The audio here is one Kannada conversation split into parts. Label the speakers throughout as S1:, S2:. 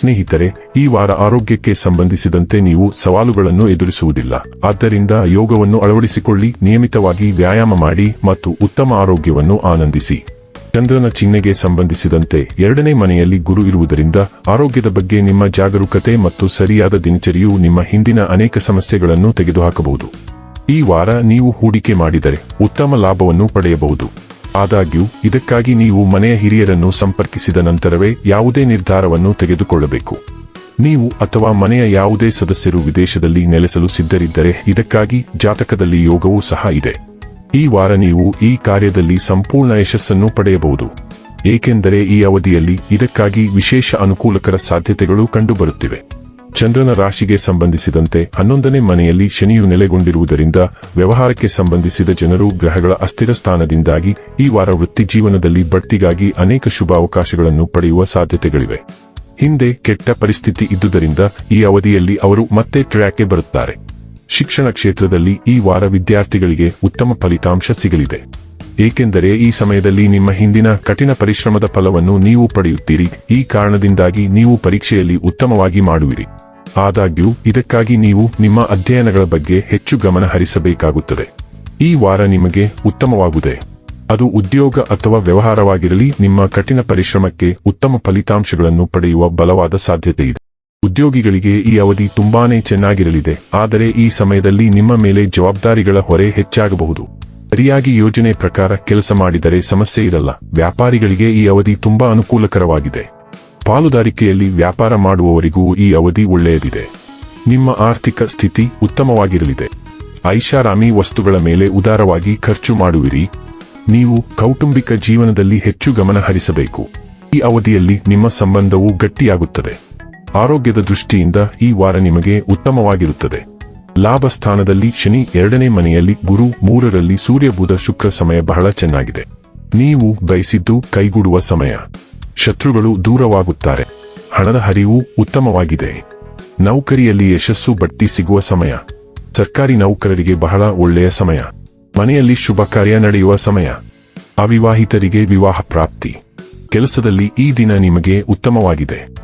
S1: ಸ್ನೇಹಿತರೆ, ಈ ವಾರ ಆರೋಗ್ಯಕ್ಕೆ ಸಂಬಂಧಿಸಿದಂತೆ ನೀವು ಸವಾಲುಗಳನ್ನು ಎದುರಿಸುವುದಿಲ್ಲ. ಆದ್ದರಿಂದ ಯೋಗವನ್ನು ಅಳವಡಿಸಿಕೊಳ್ಳಿ, ನಿಯಮಿತವಾಗಿ ವ್ಯಾಯಾಮ ಮಾಡಿ ಮತ್ತು ಉತ್ತಮ ಆರೋಗ್ಯವನ್ನು ಆನಂದಿಸಿ. ಚಂದ್ರನ ಚಿಹ್ನೆಗೆ ಸಂಬಂಧಿಸಿದಂತೆ ಎರಡನೇ ಮನೆಯಲ್ಲಿ ಗುರು ಇರುವುದರಿಂದ ಆರೋಗ್ಯದ ಬಗ್ಗೆ ನಿಮ್ಮ ಜಾಗರೂಕತೆ ಮತ್ತು ಸರಿಯಾದ ದಿನಚರಿಯು ನಿಮ್ಮ ಹಿಂದಿನ ಅನೇಕ ಸಮಸ್ಯೆಗಳನ್ನು ತೆಗೆದುಹಾಕಬಹುದು. ಈ ವಾರ ನೀವು ಹೂಡಿಕೆ ಮಾಡಿದರೆ ಉತ್ತಮ ಲಾಭವನ್ನು ಪಡೆಯಬಹುದು. ಆದಾಗ್ಯೂ, ಇದಕ್ಕಾಗಿ ನೀವು ಮನೆಯ ಹಿರಿಯರನ್ನು ಸಂಪರ್ಕಿಸಿದ ನಂತರವೇ ಯಾವುದೇ ನಿರ್ಧಾರವನ್ನು ತೆಗೆದುಕೊಳ್ಳಬೇಕು. ನೀವು ಅಥವಾ ಮನೆಯ ಯಾವುದೇ ಸದಸ್ಯರು ವಿದೇಶದಲ್ಲಿ ನೆಲೆಸಲು ಸಿದ್ಧರಿದ್ದರೆ ಇದಕ್ಕಾಗಿ ಜಾತಕದಲ್ಲಿ ಯೋಗವೂ ಸಹ ಇದೆ. ಈ ವಾರ ನೀವು ಈ ಕಾರ್ಯದಲ್ಲಿ ಸಂಪೂರ್ಣ ಯಶಸ್ಸನ್ನು ಪಡೆಯಬಹುದು. ಏಕೆಂದರೆ ಈ ಅವಧಿಯಲ್ಲಿ ಇದಕ್ಕಾಗಿ ವಿಶೇಷ ಅನುಕೂಲಕರ ಸಾಧ್ಯತೆಗಳು ಕಂಡುಬರುತ್ತಿವೆ. ಚಂದ್ರನ ರಾಶಿಗೆ ಸಂಬಂಧಿಸಿದಂತೆ ಹನ್ನೊಂದನೇ ಮನೆಯಲ್ಲಿ ಶನಿಯು ನೆಲೆಗೊಂಡಿರುವುದರಿಂದ ವ್ಯವಹಾರಕ್ಕೆ ಸಂಬಂಧಿಸಿದ ಜನರು ಗ್ರಹಗಳ ಅಸ್ಥಿರ ಸ್ಥಾನದಿಂದಾಗಿ ಈ ವಾರ ವೃತ್ತಿ ಜೀವನದಲ್ಲಿ ಬಡ್ತಿಗಾಗಿ ಅನೇಕ ಶುಭಾವಕಾಶಗಳನ್ನು ಪಡೆಯುವ ಸಾಧ್ಯತೆಗಳಿವೆ. ಹಿಂದೆ ಕೆಟ್ಟ ಪರಿಸ್ಥಿತಿ ಇದ್ದುದರಿಂದ ಈ ಅವಧಿಯಲ್ಲಿ ಅವರು ಮತ್ತೆ ಟ್ರ್ಯಾಕ್ಗೆ ಬರುತ್ತಾರೆ. ಶಿಕ್ಷಣ ಕ್ಷೇತ್ರದಲ್ಲಿ ಈ ವಾರ ವಿದ್ಯಾರ್ಥಿಗಳಿಗೆ ಉತ್ತಮ ಫಲಿತಾಂಶ ಸಿಗಲಿದೆ. ಏಕೆಂದರೆ ಈ ಸಮಯದಲ್ಲಿ ನಿಮ್ಮ ಹಿಂದಿನ ಕಠಿಣ ಪರಿಶ್ರಮದ ಫಲವನ್ನು ನೀವು ಪಡೆಯುತ್ತೀರಿ. ಈ ಕಾರಣದಿಂದಾಗಿ ನೀವು ಪರೀಕ್ಷೆಯಲ್ಲಿ ಉತ್ತಮವಾಗಿ ಮಾಡುವಿರಿ. ಆದಾಗ್ಯೂ, ಇದಕ್ಕಾಗಿ ನೀವು ನಿಮ್ಮ ಅಧ್ಯಯನಗಳ ಬಗ್ಗೆ ಹೆಚ್ಚು ಗಮನ ಹರಿಸಬೇಕಾಗುತ್ತದೆ. ಈ ವಾರ ನಿಮಗೆ ಉತ್ತಮವಾಗುತ್ತದೆ ಅದು ಉದ್ಯೋಗ ಅಥವಾ ವ್ಯವಹಾರವಾಗಿರಲಿ, ನಿಮ್ಮ ಕಠಿಣ ಪರಿಶ್ರಮಕ್ಕೆ ಉತ್ತಮ ಫಲಿತಾಂಶಗಳನ್ನು ಪಡೆಯುವ ಬಲವಾದ ಸಾಧ್ಯತೆ ಇದೆ. ಉದ್ಯೋಗಿಗಳಿಗೆ ಈ ಅವಧಿ ತುಂಬಾನೇ ಚೆನ್ನಾಗಿರಲಿದೆ, ಆದರೆ ಈ ಸಮಯದಲ್ಲಿ ನಿಮ್ಮ ಮೇಲೆ ಜವಾಬ್ದಾರಿಗಳ ಹೊರೆ ಹೆಚ್ಚಾಗಬಹುದು. ಸರಿಯಾಗಿ ಯೋಜನೆ ಪ್ರಕಾರ ಕೆಲಸ ಮಾಡಿದರೆ ಸಮಸ್ಯೆ ಇರಲ್ಲ. ವ್ಯಾಪಾರಿಗಳಿಗೆ ಈ ಅವಧಿ ತುಂಬಾ ಅನುಕೂಲಕರವಾಗಿದೆ. ಪಾಲುದಾರಿಕೆಯಲ್ಲಿ ವ್ಯಾಪಾರ ಮಾಡುವವರಿಗೂ ಈ ಅವಧಿ ಒಳ್ಳೆಯದಿದೆ. ನಿಮ್ಮ ಆರ್ಥಿಕ ಸ್ಥಿತಿ ಉತ್ತಮವಾಗಿರಲಿದೆ. ಐಷಾರಾಮಿ ವಸ್ತುಗಳ ಮೇಲೆ ಉದಾರವಾಗಿ ಖರ್ಚು ಮಾಡುವಿರಿ. ನೀವು ಕೌಟುಂಬಿಕ ಜೀವನದಲ್ಲಿ ಹೆಚ್ಚು ಗಮನ ಹರಿಸಬೇಕು. ಈ ಅವಧಿಯಲ್ಲಿ ನಿಮ್ಮ ಸಂಬಂಧವು ಗಟ್ಟಿಯಾಗುತ್ತದೆ. ಆರೋಗ್ಯದ ದೃಷ್ಟಿಯಿಂದ ಈ ವಾರ ನಿಮಗೆ ಉತ್ತಮವಾಗಿರುತ್ತದೆ. ಲಾಭ ಸ್ಥಾನದಲ್ಲಿ ಶನಿ ಎರಡನೇ ಮನೆಯಲ್ಲಿ, ಗುರು ಮೂರರಲ್ಲಿ ಸೂರ್ಯ ಬುಧ ಶುಕ್ರ ಸಮಯ ಬಹಳ ಚೆನ್ನಾಗಿದೆ. ನೀವು ಬಯಸಿದ್ದು ಕೈಗೂಡುವ ಸಮಯ. ಶತ್ರುಗಳು ದೂರವಾಗುತ್ತಾರೆ. ಹಣದ ಹರಿವು ಉತ್ತಮವಾಗಿದೆ. ನೌಕರಿಯಲ್ಲಿ ಯಶಸ್ಸು ಬಡ್ತಿ ಸಿಗುವ ಸಮಯ. ಸರ್ಕಾರಿ ನೌಕರರಿಗೆ ಬಹಳ ಒಳ್ಳೆಯ ಸಮಯ. ಮನೆಯಲ್ಲಿ ಶುಭ ಕಾರ್ಯ ನಡೆಯುವ ಸಮಯ. ಅವಿವಾಹಿತರಿಗೆ ವಿವಾಹ ಪ್ರಾಪ್ತಿ. ಕೆಲಸದಲ್ಲಿ ಈ ದಿನ ನಿಮಗೆ ಉತ್ತಮವಾಗಿದೆ.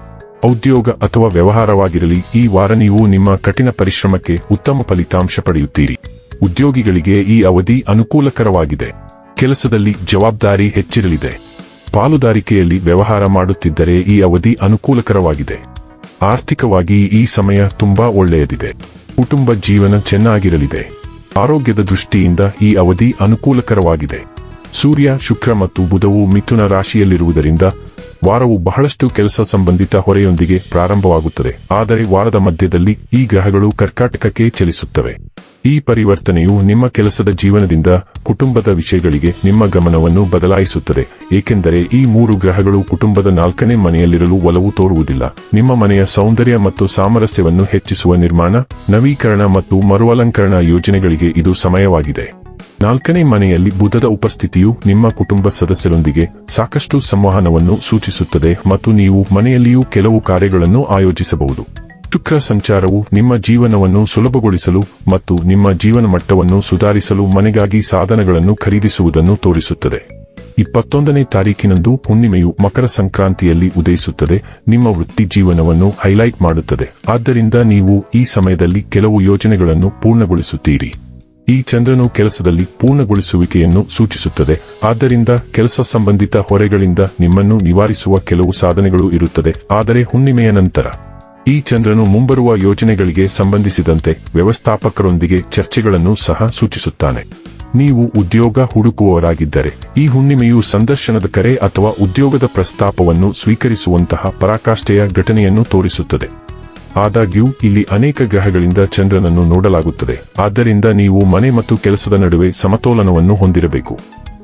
S1: ಔದ್ಯೋಗ ಅಥವಾ ವ್ಯವಹಾರವಾಗಿರಲಿ, ಈ ವಾರ ನೀವು ನಿಮ್ಮ ಕಠಿಣ ಪರಿಶ್ರಮಕ್ಕೆ ಉತ್ತಮ ಫಲಿತಾಂಶ ಪಡೆಯುತ್ತೀರಿ. ಉದ್ಯೋಗಿಗಳಿಗೆ ಈ ಅವಧಿ ಅನುಕೂಲಕರವಾಗಿದೆ. ಕೆಲಸದಲ್ಲಿ ಜವಾಬ್ದಾರಿ ಹೆಚ್ಚಿರಲಿದೆ. ಪಾಲುದಾರಿಕೆಯಲ್ಲಿ ವ್ಯವಹಾರ ಮಾಡುತ್ತಿದ್ದರೆ ಈ ಅವಧಿ ಅನುಕೂಲಕರವಾಗಿದೆ. ಆರ್ಥಿಕವಾಗಿ ಈ ಸಮಯ ತುಂಬಾ ಒಳ್ಳೆಯದಿದೆ. ಕುಟುಂಬ ಜೀವನ ಚೆನ್ನಾಗಿರಲಿದೆ. ಆರೋಗ್ಯದ ದೃಷ್ಟಿಯಿಂದ ಈ ಅವಧಿ ಅನುಕೂಲಕರವಾಗಿದೆ. ಸೂರ್ಯ, ಶುಕ್ರ ಮತ್ತು ಬುಧವು ಮಿಥುನ ರಾಶಿಯಲ್ಲಿರುವುದರಿಂದ ವಾರವು ಬಹಳಷ್ಟು ಕೆಲಸ ಸಂಬಂಧಿತ ಹೊರೆಯೊಂದಿಗೆ ಪ್ರಾರಂಭವಾಗುತ್ತದೆ. ಆದರೆ ವಾರದ ಮಧ್ಯದಲ್ಲಿ ಈ ಗ್ರಹಗಳು ಕರ್ಕಾಟಕಕ್ಕೆ ಚಲಿಸುತ್ತವೆ. ಈ ಪರಿವರ್ತನೆಯು ನಿಮ್ಮ ಕೆಲಸದ ಜೀವನದಿಂದ ಕುಟುಂಬದ ವಿಷಯಗಳಿಗೆ ನಿಮ್ಮ ಗಮನವನ್ನು ಬದಲಾಯಿಸುತ್ತದೆ. ಏಕೆಂದರೆ ಈ ಮೂರು ಗ್ರಹಗಳು ಕುಟುಂಬದ ನಾಲ್ಕನೇ ಮನೆಯಲ್ಲಿರಲು ಒಲವು ತೋರುವುದಿಲ್ಲ. ನಿಮ್ಮ ಮನೆಯ ಸೌಂದರ್ಯ ಮತ್ತು ಸಾಮರಸ್ಯವನ್ನು ಹೆಚ್ಚಿಸುವ ನಿರ್ಮಾಣ, ನವೀಕರಣ ಮತ್ತು ಮರುಅಲಂಕರಣ ಯೋಜನೆಗಳಿಗೆ ಇದು ಸಮಯವಾಗಿದೆ. ನಾಲ್ಕನೇ ಮನೆಯಲ್ಲಿ ಬುಧದ ಉಪಸ್ಥಿತಿಯು ನಿಮ್ಮ ಕುಟುಂಬ ಸದಸ್ಯರೊಂದಿಗೆ ಸಾಕಷ್ಟು ಸಂವಹನವನ್ನು ಸೂಚಿಸುತ್ತದೆ ಮತ್ತು ನೀವು ಮನೆಯಲ್ಲಿಯೂ ಕೆಲವು ಕಾರ್ಯಗಳನ್ನು ಆಯೋಜಿಸಬಹುದು. ಶುಕ್ರ ಸಂಚಾರವು ನಿಮ್ಮ ಜೀವನವನ್ನು ಸುಲಭಗೊಳಿಸಲು ಮತ್ತು ನಿಮ್ಮ ಜೀವನ ಮಟ್ಟವನ್ನು ಸುಧಾರಿಸಲು ಮನೆಗಾಗಿ ಸಾಧನಗಳನ್ನು ಖರೀದಿಸುವುದನ್ನು ತೋರಿಸುತ್ತದೆ. ಇಪ್ಪತ್ತೊಂದನೇ ತಾರೀಕಿನಂದು ಹುಣ್ಣಿಮೆಯು ಮಕರ ಸಂಕ್ರಾಂತಿಯಲ್ಲಿ ಉದಯಿಸುತ್ತದೆ, ನಿಮ್ಮ ವೃತ್ತಿ ಜೀವನವನ್ನು ಹೈಲೈಟ್ ಮಾಡುತ್ತದೆ. ಆದ್ದರಿಂದ ನೀವು ಈ ಸಮಯದಲ್ಲಿ ಕೆಲವು ಯೋಜನೆಗಳನ್ನು ಪೂರ್ಣಗೊಳಿಸುತ್ತೀರಿ. ಈ ಚಂದ್ರನು ಕೆಲಸದಲ್ಲಿ ಪೂರ್ಣಗೊಳಿಸುವಿಕೆಯನ್ನು ಸೂಚಿಸುತ್ತದೆ. ಆದ್ದರಿಂದ ಕೆಲಸ ಸಂಬಂಧಿತ ಹೊರೆಗಳಿಂದ ನಿಮ್ಮನ್ನು ನಿವಾರಿಸುವ ಕೆಲವು ಸಾಧನೆಗಳು ಇರುತ್ತದೆ. ಆದರೆ ಹುಣ್ಣಿಮೆಯ ನಂತರ ಈ ಚಂದ್ರನು ಮುಂಬರುವ ಯೋಜನೆಗಳಿಗೆ ಸಂಬಂಧಿಸಿದಂತೆ ವ್ಯವಸ್ಥಾಪಕರೊಂದಿಗೆ ಚರ್ಚೆಗಳನ್ನು ಸಹ ಸೂಚಿಸುತ್ತಾನೆ. ನೀವು ಉದ್ಯೋಗ ಹುಡುಕುವವರಾಗಿದ್ದರೆ, ಈ ಹುಣ್ಣಿಮೆಯು ಸಂದರ್ಶನದ ಕರೆ ಅಥವಾ ಉದ್ಯೋಗದ ಪ್ರಸ್ತಾಪವನ್ನು ಸ್ವೀಕರಿಸುವಂತಹ ಪರಾಕಾಷ್ಠೆಯ ಘಟನೆಯನ್ನು ತೋರಿಸುತ್ತದೆ. ಆದಾಗ್ಯೂ, ಇಲ್ಲಿ ಅನೇಕ ಗ್ರಹಗಳಿಂದ ಚಂದ್ರನನ್ನು ನೋಡಲಾಗುತ್ತದೆ. ಆದ್ದರಿಂದ ನೀವು ಮನೆ ಮತ್ತು ಕೆಲಸದ ನಡುವೆ ಸಮತೋಲನವನ್ನು ಹೊಂದಿರಬೇಕು.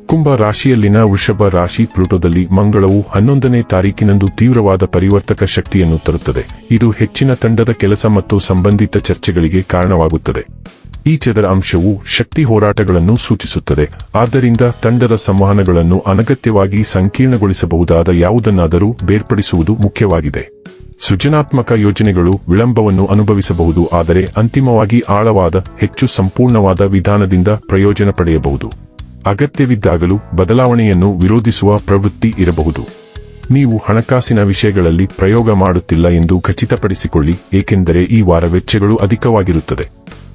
S1: ಕುಂಭ ರಾಶಿಯಲ್ಲಿನ ವೃಷಭ ರಾಶಿ ಪ್ಲೂಟೋದಲ್ಲಿ ಮಂಗಳವು ಹನ್ನೊಂದನೇ ತಾರೀಕಿನಂದು ತೀವ್ರವಾದ ಪರಿವರ್ತಕ ಶಕ್ತಿಯನ್ನು ತರುತ್ತದೆ. ಇದು ಹೆಚ್ಚಿನ ತಂಡದ ಕೆಲಸ ಮತ್ತು ಸಂಬಂಧಿತ ಚರ್ಚೆಗಳಿಗೆ ಕಾರಣವಾಗುತ್ತದೆ. ಈ ಚದರ ಅಂಶವು ಶಕ್ತಿ ಹೋರಾಟಗಳನ್ನು ಸೂಚಿಸುತ್ತದೆ. ಆದ್ದರಿಂದ ತಂಡದ ಸಂವಹನಗಳನ್ನು ಅನಗತ್ಯವಾಗಿ ಸಂಕೀರ್ಣಗೊಳಿಸಬಹುದಾದ ಯಾವುದನ್ನಾದರೂ ಬೇರ್ಪಡಿಸುವುದು ಮುಖ್ಯವಾಗಿದೆ. ಸೃಜನಾತ್ಮಕ ಯೋಜನೆಗಳು ವಿಳಂಬವನ್ನು ಅನುಭವಿಸಬಹುದು, ಆದರೆ ಅಂತಿಮವಾಗಿ ಆಳವಾದ, ಹೆಚ್ಚು ಸಂಪೂರ್ಣವಾದ ವಿಧಾನದಿಂದ ಪ್ರಯೋಜನ ಪಡೆಯಬಹುದು. ಅಗತ್ಯವಿದ್ದಾಗಲೂ ಬದಲಾವಣೆಯನ್ನು ವಿರೋಧಿಸುವ ಪ್ರವೃತ್ತಿ ಇರಬಹುದು. ನೀವು ಹಣಕಾಸಿನ ವಿಷಯಗಳಲ್ಲಿ ಪ್ರಯೋಗ ಮಾಡುತ್ತಿಲ್ಲ ಎಂದು ಖಚಿತಪಡಿಸಿಕೊಳ್ಳಿ, ಏಕೆಂದರೆ ಈ ವಾರ ವೆಚ್ಚಗಳು ಅಧಿಕವಾಗಿರುತ್ತದೆ.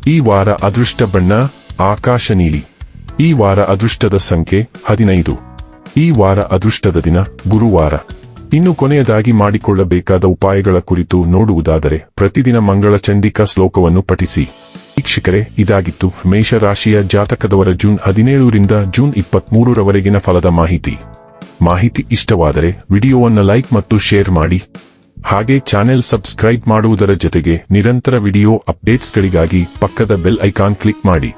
S1: ಈ ವಾರ ಅದೃಷ್ಟ ಬಣ್ಣ, ಆಕಾಶ ನೀಲಿ. ಈ ವಾರ ಅದೃಷ್ಟದ ಸಂಖ್ಯೆ ಹದಿನೈದು. ಈ ವಾರ ಅದೃಷ್ಟದ ದಿನ ಗುರುವಾರ. ಇನ್ನು ಕೊನೆಯದಾಗಿ ಮಾಡಿಕೊಳ್ಳಬೇಕಾದ ಉಪಾಯಗಳ ಕುರಿತು ನೋಡುವುದಾದರೆ ಪ್ರತಿದಿನ ಮಂಗಳ ಚಂಡಿಕಾ ಶ್ಲೋಕವನ್ನು ಪಠಿಸಿ. ವೀಕ್ಷಕರೇ, ಇದಾಗಿತ್ತು ಮೇಷರಾಶಿಯ ಜಾತಕದವರ ಜೂನ್ ಹದಿನೇಳರಿಂದ ಜೂನ್ ಇಪ್ಪತ್ಮೂರರವರೆಗಿನ ಫಲದ ಮಾಹಿತಿ. ಮಾಹಿತಿ ಇಷ್ಟವಾದರೆ ವಿಡಿಯೋವನ್ನು ಲೈಕ್ ಮತ್ತು ಶೇರ್ ಮಾಡಿ. ಹಾಗೆ ಚಾನೆಲ್ ಸಬ್ಸ್ಕ್ರೈಬ್ ಮಾಡುವುದರ ಜೊತೆಗೆ ನಿರಂತರ ವಿಡಿಯೋ ಅಪ್ಡೇಟ್ಸ್ಗಳಿಗಾಗಿ ಪಕ್ಕದ ಬೆಲ್ ಐಕಾನ್ ಕ್ಲಿಕ್ ಮಾಡಿ.